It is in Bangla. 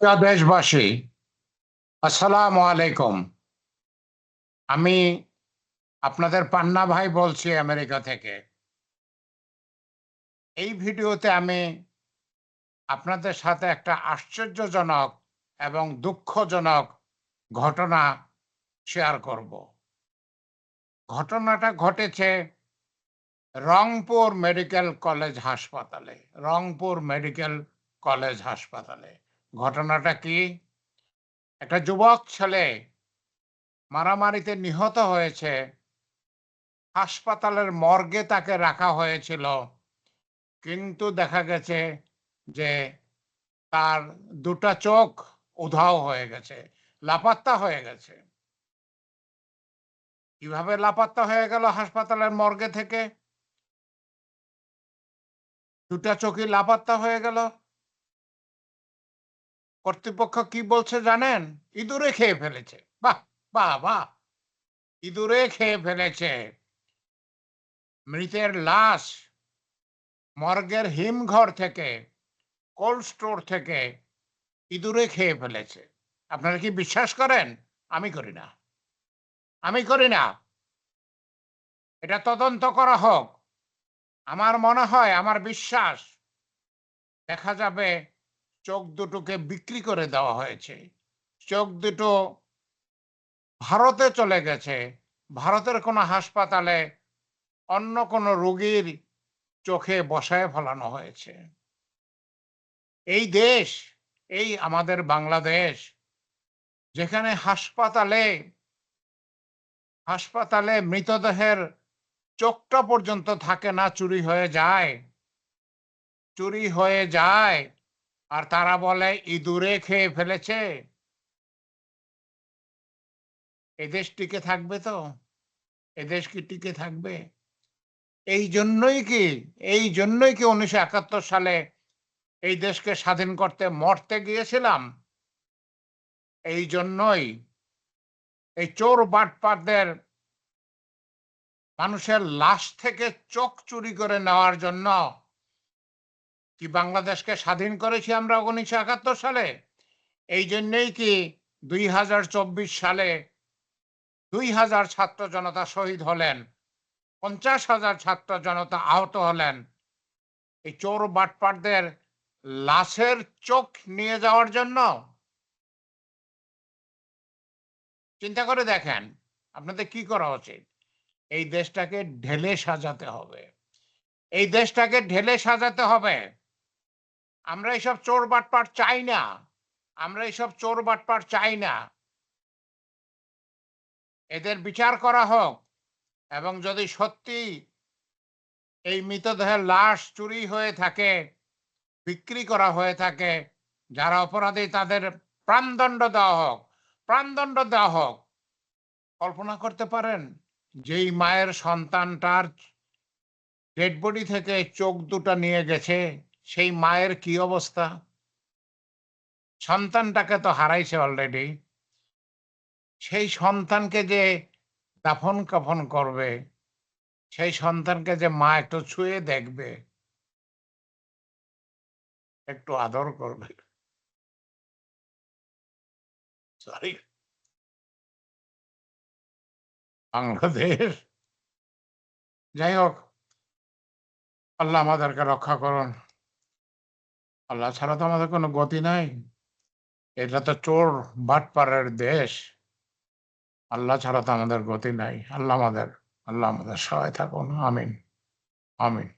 প্রিয় দেশবাসী আসসালামু আলাইকুম। আমি আপনাদের পান্না ভাই বলছি আমেরিকা থেকে। এই ভিডিওতে আমি আপনাদের সাথে একটা আশ্চর্যজনক এবং দুঃখজনক ঘটনা শেয়ার করব। ঘটনাটা ঘটেছে রংপুর মেডিকেল কলেজ হাসপাতালে, রংপুর মেডিকেল কলেজ হাসপাতালে। ঘটনাটা কি? একটা যুবক ছেলে মারামারিতে নিহত হয়েছে। হাসপাতালের মর্গে তাকে রাখা হয়েছিল। কিন্তু দেখা গেছে যে তার দুটা চোখ উধাও হয়ে গেছে, লাপাত্তা হয়ে গেছে। কীভাবে লাপাত্তা হয়ে গেল হাসপাতালের মর্গে থেকে? দুটা চোখই লাপাত্তা হয়ে গেল। কর্তৃপক্ষ কি বলছে জানেন? ইঁদুরে খেয়ে ফেলেছে। বাহ বাহ বাহ। ইঁদুরে খেয়ে ফেলেছে। মৃতের লাশ মর্গের হিমঘর থেকে, কোল্ড স্টোর থেকে ইঁদুরে খেয়ে ফেলেছে। আপনারা কি বিশ্বাস করেন? আমি করি না। আমি করি না। এটা তদন্ত করা হোক। আমার মনে হয়, আমার বিশ্বাস দেখা যাবে চোখ দুটোকে বিক্রি করে দেওয়া হয়েছে। চোখ দুটো ভারতে চলে গেছে। ভারতের কোনো হাসপাতালে অন্য কোনো রোগীর চোখে বসায় ফেলানো হয়েছে। এই দেশ, এই আমাদের বাংলাদেশ, যেখানে হাসপাতালে হাসপাতালে মৃতদেহের চোখটা পর্যন্ত থাকে না, চুরি হয়ে যায়, চুরি হয়ে যায়। আর তারা বলে, ইঁদুরে খেয়ে ফেলেছে। এদেশ টিকে থাকবে তো? এদেশ কি টিকে থাকবে? এই জন্যই কি, এই জন্যই কি উনিশশো একাত্তর সালে এই দেশকে স্বাধীন করতে মরতে গিয়েছিলাম? এই জন্যই এই চোর বাটপাটদের মানুষের লাশ থেকে চোখ চুরি করে নেওয়ার জন্য কি বাংলাদেশকে স্বাধীন করেছি আমরা উনিশশো একাত্তর সালে? এই জন্যেই কি দুই হাজার চব্বিশ সালে দুই হাজার ছাত্র জনতা শহীদ হলেন, পঞ্চাশ হাজার ছাত্র জনতা আহত হলেন? এই চোর বাটপাটদের লাশের চোখ নিয়ে যাওয়ার জন্য? চিন্তা করে দেখেন, আপনাদের কি করা উচিত? এই দেশটাকে ঢেলে সাজাতে হবে। এই দেশটাকে ঢেলে সাজাতে হবে। আমরা এইসব চোর বাটপাট চাই না। আমরা এইসব চোর বাটপাট চাই না। এদের বিচার করা হোক এবং যদি সত্যি এই মৃতদেহের লাশ চুরি হয়ে থাকে, বিক্রি করা হয়ে থাকে, যারা অপরাধী তাদের প্রাণদণ্ড দেওয়া হোক, প্রাণদণ্ড দেওয়া হোক, কল্পনা করতে পারেন, যেই মায়ের সন্তানটার ডেড বডি থেকে চোখ দুটো নিয়ে গেছে সেই মায়ের কি অবস্থা? সন্তানটাকে তো হারাইছে অলরেডি সেই সন্তানকে যে দাফন কাফন করবে, সেই সন্তানকে যে মা একটু ছুঁয়ে দেখবে, একটু আদর করবে। সরি বাংলাদেশ। যাই হোক, আল্লাহ আমাদেরকে রক্ষা করুন। আল্লাহ ছাড়া তো আমাদের কোনো গতি নাই। এটা তো চোর বাটপাড়ের দেশ। আল্লাহ ছাড়া তো আমাদের গতি নাই। আল্লাহ আমাদের আল্লাহ আমাদের সবাই থাকুন। আমিন। আমিন।